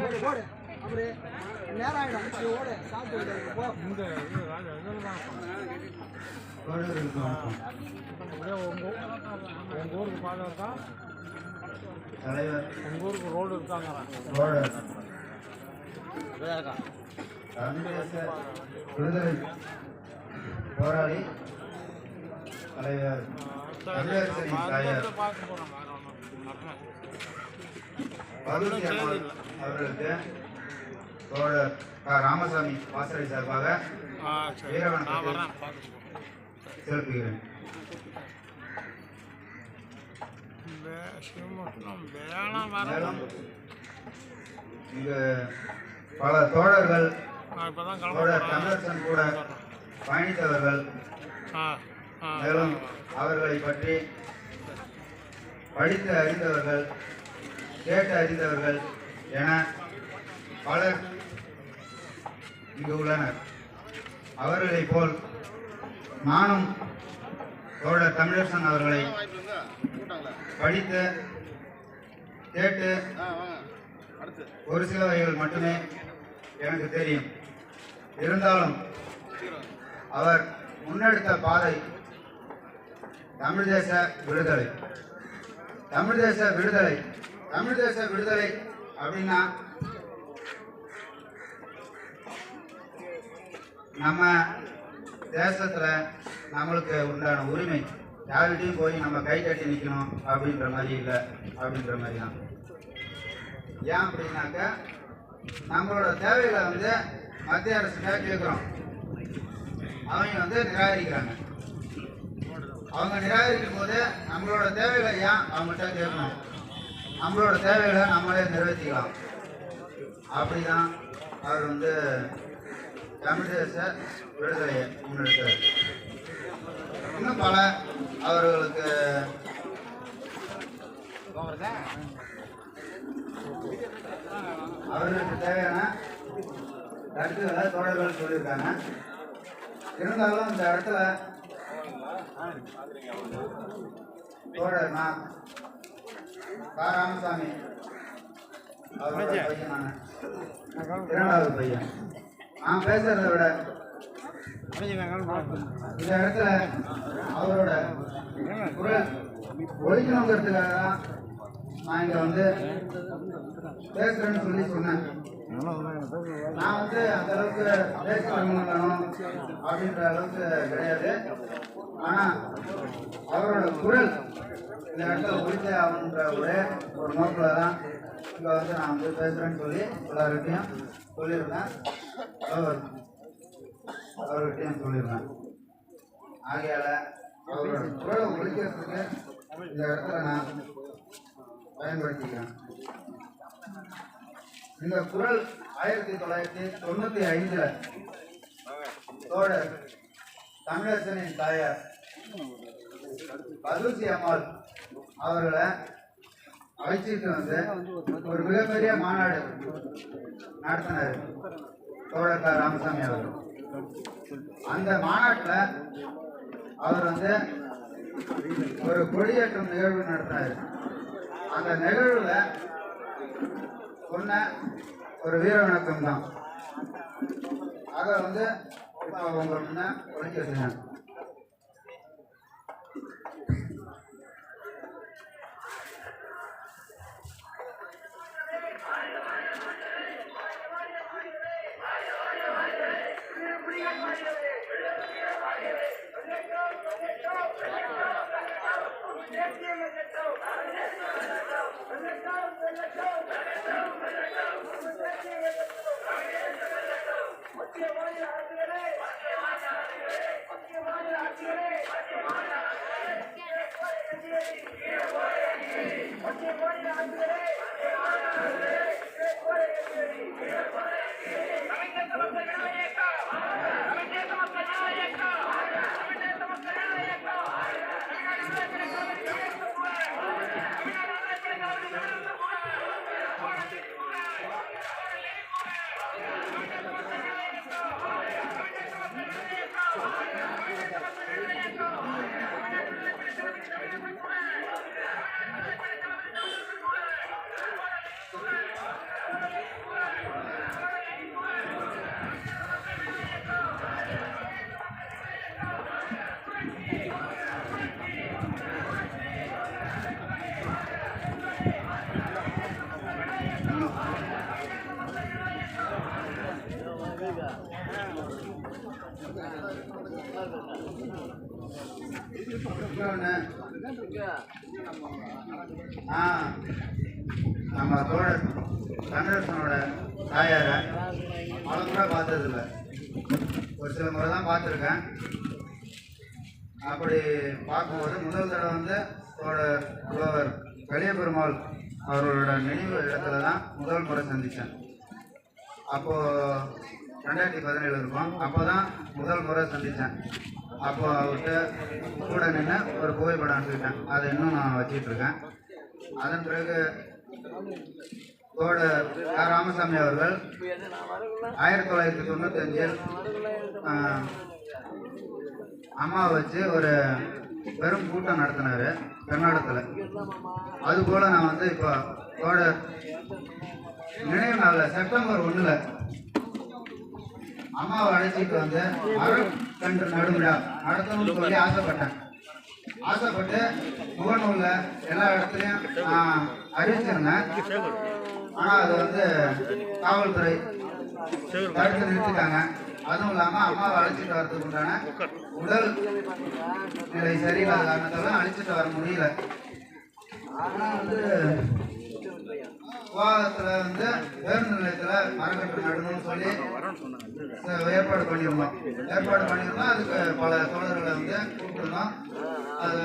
ஓடு, ஓடு அப்படி நேரம் ஆகிடும் சரி ஓடு. சாப்பிட்டு போ. இந்த உங்கள் ஊருக்கு பாதை இருக்கா தலைவர். உங்கள் ஊருக்கு ரோடு. இருக்காங்க தோழர் தமிழக விடுதலை. போராளி. தலைவர். தமிழகத்தின் தாயார். அம்மாள் அவர்களுக்கு தோழர் க. ராமசாமி வாசரை சார்பாக வீரவணக்கத்தை செலுத்துகிறேன் இங்கு பல தோழர்கள் நான் தோழர் தமிழரசன் கூட பயணித்தவர்கள் மேலும் அவர்களை பற்றி படித்து அறிந்தவர்கள் கேட்டு அறிந்தவர்கள் என பலர் இங்கு உள்ளனர். அவர்களைப் போல் நானும் தோழர் தமிழரசன் அவர்களை படித்து கேட்டு ஒரு சில வகைகள் மட்டுமே எனக்கு தெரியும். இருந்தாலும் அவர் முன்னெடுத்த பாதை தமிழ் தேச விடுதலை. தமிழ் தேச விடுதலை தமிழ் தேச விடுதலை அப்படின்னா நம்ம தேசத்துல நம்மளுக்கு உண்டான உரிமை. யார்கிட்டையும் போய் நம்ம கை கட்டி நிற்கணும் அப்படின்ற மாதிரி இல்லை அப்படின்ற மாதிரி தான். ஏன் அப்படின்னாக்க நம்மளோட தேவைகளை வந்து மத்திய அரசுக்காக கேட்குறோம் அவங்க வந்து நிராகரிக்கிறாங்க. அவங்க நிராகரிக்கும் போது நம்மளோட தேவைகளை ஏன் அவங்கள்ட்ட கேட்கணும்? நம்மளோட தேவைகளை நம்மளே நிறைவேற்றிக்கலாம். அப்படிதான் அவர் வந்து தமிழ்தேச விடுதலையை முன்னெடுத்தார். இன்னும் பல அவர்களுக்கு அவர்களுக்கு தேவையான கருத்துக்களை தோழர்கள் சொல்லியிருக்காங்க. இருந்தாலும் இந்த இடத்துல தோழர் நான் கா ராமசாமி இரண்டாவது பையன். நான் பேசுறதை விட இந்த இடத்துல அவரோட குரல் ஒழிக்கணுங்கிறதுக்காக தான் நான் இங்க வந்து பேசுறேன்னு சொல்லி சொன்னேன். நான் வந்து அந்த அளவுக்கு பேசணும் அப்படின்ற அளவுக்கு கிடையாது. ஆனா அவரோட குரல் இந்த இடத்துல ஒழிச்சே ஆகணுன்ற ஒரே ஒரு நோக்கில் தான் இங்கே வந்து நான் வந்து பேசுகிறேன்னு சொல்லி எல்லார்கிட்டையும் சொல்லியிருந்தேன். அவர் அவர்கிட்டையும் சொல்லியிருந்தேன். ஆகையால் அவரோட குரலை ஒழிக்கிறதுக்கு இந்த இடத்துல நான் பயன்படுத்திக்கிறேன். இந்த குரல் ஆயிரத்தி தொள்ளாயிரத்தி தொண்ணூற்றி ஐந்தில் தோழர் தமிழரசனின் தாயார் பதுசி அம்மாள் அவர்களை அழைச்சிட்டு வந்து ஒரு மிகப்பெரிய மாநாடு நடத்தினார் தோழர் ராமசாமி அவர்கள். அந்த மாநாட்டில் அவர் வந்து ஒரு கொடியேற்றம் நிகழ்வு நடத்தினார். அந்த நிகழ்வில் சொன்ன ஒரு வீர வணக்கம் தான். அதை வந்து இப்போ உங்க முன்ன ஒழிக்க Thank you. ஆ நம்ம தோழர் கண்ணரசனோட தாயாரை அவ்வளோ கூட பார்த்ததில்ல. ஒரு சில முறை தான் பார்த்துருக்கேன். அப்படி பார்க்கும்போது முதல் தடவை வந்து தோழர் புலவர் பெரிய பெருமாள் அவர்களோட நினைவு இடத்துல தான் முதல் முறை சந்தித்தேன். அப்போது ரெண்டாயிரத்தி பதினேழு இருக்கும். அப்போ தான் முதல் முறை சந்தித்தேன். அப்போ அவர்கிட்ட கூட நின்று ஒரு புகைப்படம் அனுப்பிட்டேன் அதை இன்னும் நான் வச்சிட்ருக்கேன் அதன் பிறகு கோட க. ராமசாமி அவர்கள் ஆயிரத்தி தொள்ளாயிரத்தி தொண்ணூத்தஞ்சில் அம்மாவை வச்சு ஒரு பெரும் கூட்டம் நடத்தினார். கர்நாடகத்தில் அதுபோல் நான் வந்து இப்போ கோட நினைவு நாளில் செப்டம்பர் ஒன்றில் அம்மாவை அழைச்சிட்டு வந்து மரக்கன்று நடுவிழா நடத்தணும்னு சொல்லி ஆசைப்பட்டேன் ஆசைப்பட்டு முகநூல்ல எல்லா இடத்துலையும் நான் அறிவிச்சிருந்தேன். ஆனால் அது வந்து காவல்துறை தடுத்து நிறுத்திட்டாங்க. அதுவும் இல்லாமல் அம்மாவை அழைச்சிட்டு வரதுக்கு உண்டான உடல் நிலை சரியில்லாத காரணத்தால அழைச்சிட்டு வர முடியல. ஆனால் வந்து விவாதத்தில் வந்து பேருந்து நிலையத்தில் மரக்கட்டு நடணும்னு சொல்லி ஏற்பாடு பண்ணியிருந்தோம். ஏற்பாடு பண்ணியிருந்தோம். அதுக்கு பல தோழர்களை வந்து கூப்பிட்டுருந்தோம். அது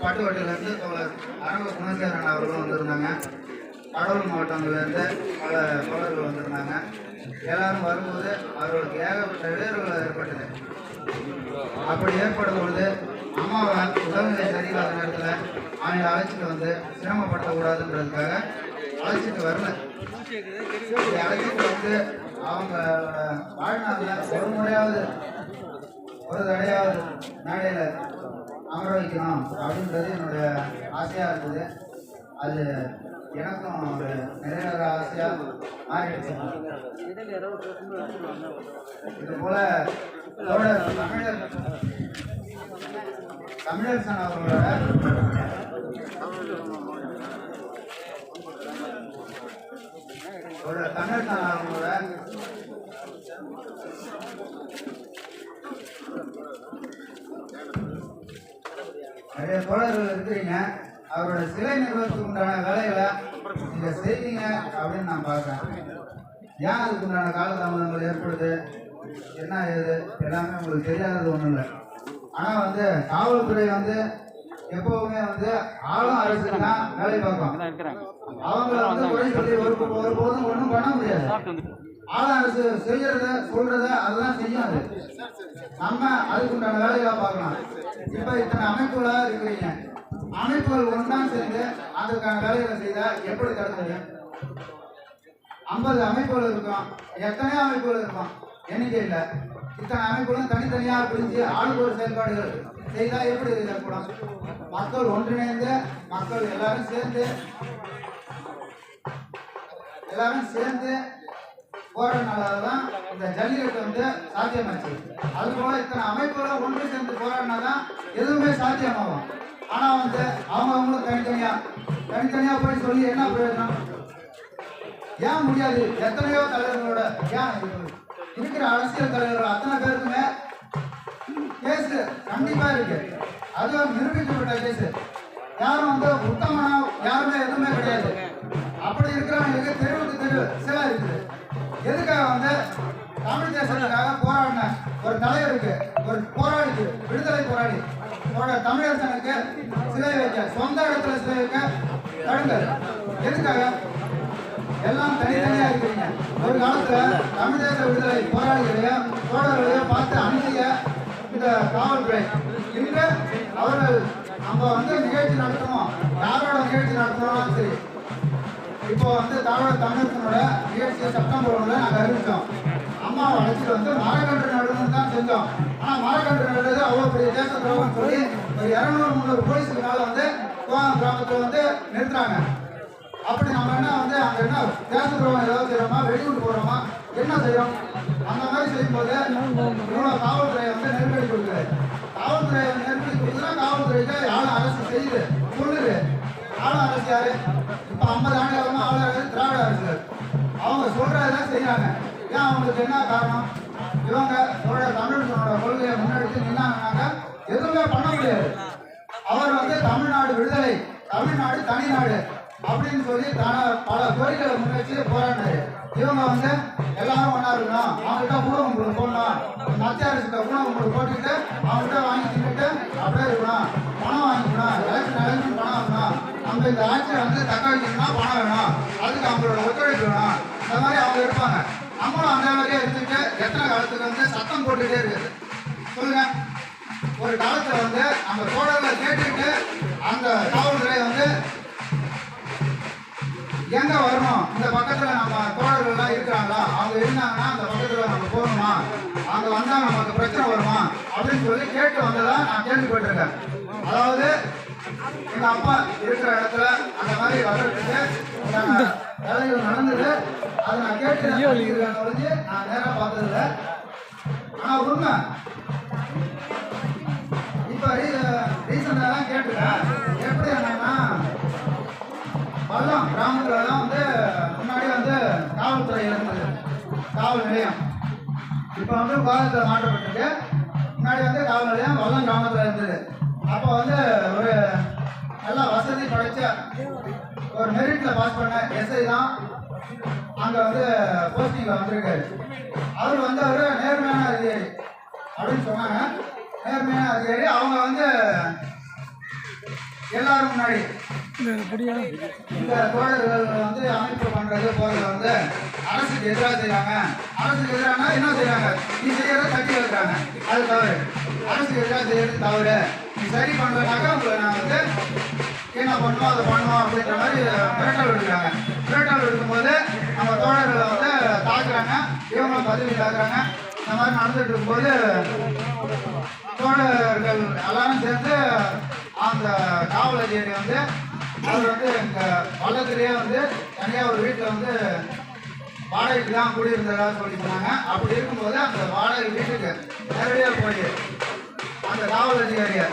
பட்டுக்கோட்டையிலேருந்து தோழர் அரங்க குணசேரன் அவர்களும் வந்திருந்தாங்க. கடலூர் மாவட்டங்கள்லேருந்து பல தோழர்கள் வந்திருந்தாங்க. எல்லாரும் வரும்போது அவர்களுக்கு ஏகப்பட்ட இடையூறுகள் ஏற்பட்டது. அப்படி ஏற்படும் பொழுது அம்மாவை உடல்நிலை சரியில்லாத நேரத்தில் அவங்களை அழைச்சிட்டு வந்து சிரமப்படுத்தக்கூடாதுன்றதுக்காக அழைச்சிட்டு வரல. அழைச்சிட்டு வந்து அவங்க வாழ்நாளில் ஒரு முறையாவது ஒரு தடையாவது மேடையில் அமர வைக்கணும் அப்படின்றது என்னுடைய ஆசையாக இருந்தது அது எனக்கும் ஒரு நிறைவேற ஆசையாக மாறிடுச்சு. இது போல தமிழர் தமிழரசன் அவர்களோட ஒரு தமிழ் நிறைய தோழர்கள் இருக்கிறீங்க. அவரோட சிலை நிறுவனத்துக்கு உண்டான வேலைகளை நீங்க செய்வீங்க அப்படின்னு நான் பார்க்குறேன். ஏன் அதுக்கு உண்டான காலதாமதங்கள் ஏற்படுது? என்ன ஏது? எல்லாமே உங்களுக்கு தெரியாதது ஒன்றும் இல்லை ஆனால் வந்து காவல்துறை வந்து எப்பவுமே வந்து ஆளும் அரசு தான் வேலை பார்க்கும். அவங்கள வந்து குறை சொல்லி ஒரு ஒருபோதும் ஒன்றும் பண்ண முடியாது. ஆளும் அரசு செய்யறத சொல்றத அதெல்லாம் செய்யும் அது. நம்ம அதுக்கு உண்டான வேலைகளை பார்க்கலாம். இப்போ இத்தனை அமைப்புகளா இருக்கிறீங்க. அமைப்புகள் ஒன்றா சேர்ந்து அதுக்கான வேலைகளை செய்தா எப்படி தடுத்தது ஐம்பது அமைப்புகள் இருக்கும். எத்தனையோ அமைப்புகள் இருக்கும். எண்ணிக்கை இல்லை. இத்தனை அமைப்புகளும் தனித்தனியாக பிரிஞ்சு ஆளுக்கு ஒரு செயல்பாடுகள் செய்தால் எப்படி இது ஏற்படும் மக்கள் ஒன்றிணைந்து மக்கள் எல்லாரும் சேர்ந்து எல்லாரும் சேர்ந்து போராடினால தான் இந்த ஜல்லிக்கட்டு வந்து சாத்தியமாச்சு. அதுபோல இத்தனை அமைப்புகளை ஒன்று சேர்ந்து போராடினா தான் எதுவுமே சாத்தியமாகும். ஆனால் வந்து அவங்க அவங்களும் தனித்தனியாக தனித்தனியாக போய் சொல்லி என்ன பிரயோஜனம்? ஏன் முடியாது? எத்தனையோ தலைவர்களோட ஏன் இருக்கிற அரசியல் தலைவர்கள் அத்தனை பேருக்குமே கேஸ் கண்டிப்பா இருக்கு. அதுவும் நிரூபிக்கப்பட்ட கேஸ். யாரும் வந்து உத்தமனா யாருமே எதுவுமே கிடையாது. அப்படி இருக்கிறவங்களுக்கு தெருவுக்கு தெரு சிலை இருக்குது. எதுக்காக வந்து தமிழ் தேசத்துக்காக போராடின ஒரு தலைவருக்கு ஒரு போராடிக்கு விடுதலை போராடி தமிழரசனுக்கு சிலை வைக்க சொந்த இடத்துல சிலை வைக்க தடுங்க. எதுக்காக? எல்லாம் தனித்தனியா இருக்கிறீங்க. ஒரு காலத்தில் தமிழக விடுதலை போராளிகளையும் தோழர்களையும் பார்த்து அணுகிய இந்த காவல்துறை. இன்று அவர்கள் நம்ம வந்து நிகழ்ச்சி நடத்தணும். யாரோட நிகழ்ச்சி நடத்தணும் சரி இப்போ வந்து தமிழக தமிழகத்தினோட நிகழ்ச்சியை செப்டம்பர் ஒன்று நாங்கள் அறிவித்தோம் அம்மாவை அழைச்சிட்டு வந்து மரக்கன்று நடணும்னு தான் செஞ்சோம். ஆனால் மரக்கன்று நடுறது அவ்வளோ பெரிய தேச துரோகம் சொல்லி ஒரு இரநூறு முந்நூறு போலீஸுக்கு மேலே வந்து கோவம் கிராமத்தில் வந்து நிறுத்துறாங்க. அப்படி நம்ம என்ன வந்து அங்க என்ன தேர்ந்துக்கிறோம் ஏதாவது செய்யறோமா? வெடிகுண்டு போடுறோமா என்ன செய்யறோம்? அந்த மாதிரி செய்யும்போது இவ்வளவு காவல்துறை வந்து நெருக்கடி கொடுக்குது. காவல்துறை நெருக்கடி கொடுக்குதுன்னா காவல்துறைக்கு யாரும் அரசு செய்யுது. சொல்லுது. ஆளும் அரசு யாரு? இப்போ ஐம்பது ஆண்டுகளமா ஆளும் அரசு திராவிட அரசு. அவங்க சொல்றதெல்லாம் செய்யறாங்க ஏன் அவங்களுக்கு என்ன காரணம்? இவங்க சொல்ற தமிழர்களோட கொள்கையை முன்னெடுத்து நின்னாங்கன்னாக்க எதுவுமே பண்ண முடியாது. அவர் வந்து தமிழ்நாடு விடுதலை. தமிழ்நாடு தனிநாடு அப்படின்னு சொல்லி தான பல கோரிக்கைகளை முன்னெடுத்து போராடினாரு. இவங்க வந்து எல்லாரும் ஒன்றா இருக்கணும். அவங்ககிட்ட உங்களுக்கு போடலாம் மத்திய அரசுகிட்ட உங்களுக்கு போட்டுக்கிட்டு அவங்கள்ட்ட வாங்கி தின்னுட்டு அப்படியே இருக்கணும். பணம் வாங்கிக்கணும். எலெக்ஷன் எலெக்ஷன் பணம் வாங்கணும். நம்ம இந்த ஆட்சியை வந்து தக்க வைக்கணும்னா பணம் வேணும். அதுக்கு அவங்களோட ஒத்துழைப்பு வேணும். இந்த மாதிரி அவங்க இருப்பாங்க. நம்மளும் அந்த மாதிரியே இருந்துட்டு எத்தனை காலத்துக்கு வந்து சத்தம் போட்டுகிட்டே இருக்குது. சொல்லுங்க. ஒரு காலத்தில் வந்து நம்ம தோழர்களை கேட்டுட்டு அந்த காவல்துறை வந்து எங்க வரணும்? இந்த பக்கத்துல நம்ம தோழர்கள் எல்லாம் இருக்கிறாங்களா? அவங்க இருந்தாங்கன்னா அந்த பக்கத்துல நம்ம போகணுமா? அங்க வந்தா நமக்கு பிரச்சனை வருமா? அப்படின்னு சொல்லி கேட்டு வந்ததா நான் கேள்விப்பட்டிருக்கேன். அதாவது எங்க அப்பா இருக்கிற இடத்துல அந்த மாதிரி வர்றதுக்கு வேலைகள் நடந்தது. அதை நான் கேட்டு நான் ஒழிஞ்சு நான் நேரா பார்த்ததில்ல. ஆனா உண்மை. இப்ப ரீசெண்டா தான் கேட்டுட்டேன். எப்படி என்னன்னா கிராமத்தில் கிராமத்துல வந்து முன்னாடி வந்து காவல்துறை இருந்தது காவல் நிலையம். இப்போ வந்து காலத்தில் மாற்றப்பட்டிருக்கு. முன்னாடி வந்து காவல் நிலையம் வல்லம் கிராமத்தில் இருந்தது. அப்போ வந்து ஒரு நல்லா வசதி படைச்ச ஒரு மெரிட்ல பாஸ் பண்ண எஸ்ஐ தான் அங்கே வந்து போஸ்டிங்கில் வந்திருக்காரு அவர் வந்து அவர் நேர்மையான அதிகாரி அப்படின்னு சொன்னாங்க. நேர்மையான அதிகாரி. அவங்க வந்து எல்லாரும் முன்னாடி இந்த தோழர்கள் வந்து அமைப்பு பண்றது போறது வந்து அரசுக்கு எதிராக செய்றாங்க. அரசுக்கு எதிரானா என்ன செய்றாங்க? நீ செய்யறத தட்டி வைக்கிறாங்க அது தவறு. அரசுக்கு எதிராக செய்யறது தவறு. நீ சரி பண்ணலனாக்கா உங்களை நான் வந்து என்ன பண்ணுவோம் அதை பண்ணுவோம் அப்படின்ற மாதிரி மிரட்டல் விடுறாங்க. மிரட்டல் விடுக்கும்போது நம்ம தோழர்களை வந்து தாக்குறாங்க. இவங்க பதவி தாக்குறாங்க. இந்த மாதிரி நடந்துட்டு இருக்கும்போது தோழர்கள் எல்லாரும் சேர்ந்து அந்த காவல் அதிகாரி வந்து அவர் வந்து எங்க பள்ளத்திலேயே வந்து தனியாக ஒரு வீட்டில் வந்து வாடகைக்கு தான் குடியிருந்ததா சொல்லி சொன்னாங்க அப்படி இருக்கும்போது அந்த வாடகை வீட்டுக்கு நேரடியாக போய் அந்த காவல் அதிகாரியை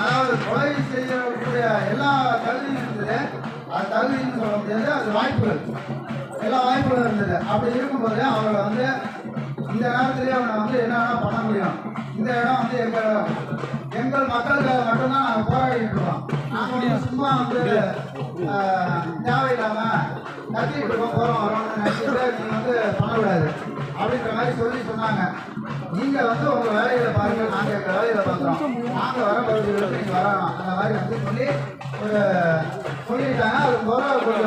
அதாவது கொலை செய்யக்கூடிய எல்லா தகுதியும் இருந்தது. அது தகுதின்னு சொல்ல முடியாது அது வாய்ப்புகள். எல்லா வாய்ப்புகளும் இருந்தது. அப்படி இருக்கும்போது அவரை வந்து இந்த நேரத்திலே அவனை வந்து என்ன பண்ண முடியும். இந்த இடம் வந்து எங்கள் எங்கள் மக்களுக்காக மட்டும்தான் நாங்கள் போராடிட்டு இருக்கோம். நாங்கள் சும்மா வந்து ஆஹ், இல்லாமல் கத்திட்டு இருக்கோம் போகிறோம் வரோம்னு நினைச்சிட்டு நீங்கள் வந்து பண்ணக்கூடாது. அப்படின்ற மாதிரி சொல்லி சொன்னாங்க. நீங்கள் வந்து உங்கள் வேலையில் பாருங்கள் நாங்கள் எங்கள் வேலையில் பார்க்குறோம். நாங்கள் வர பகுதிகளுக்கு நீங்கள் வரணும் அந்த மாதிரி வந்து சொல்லி ஒரு சொல்லிட்டாங்க. அது கௌரவ கொடுக்கலாம்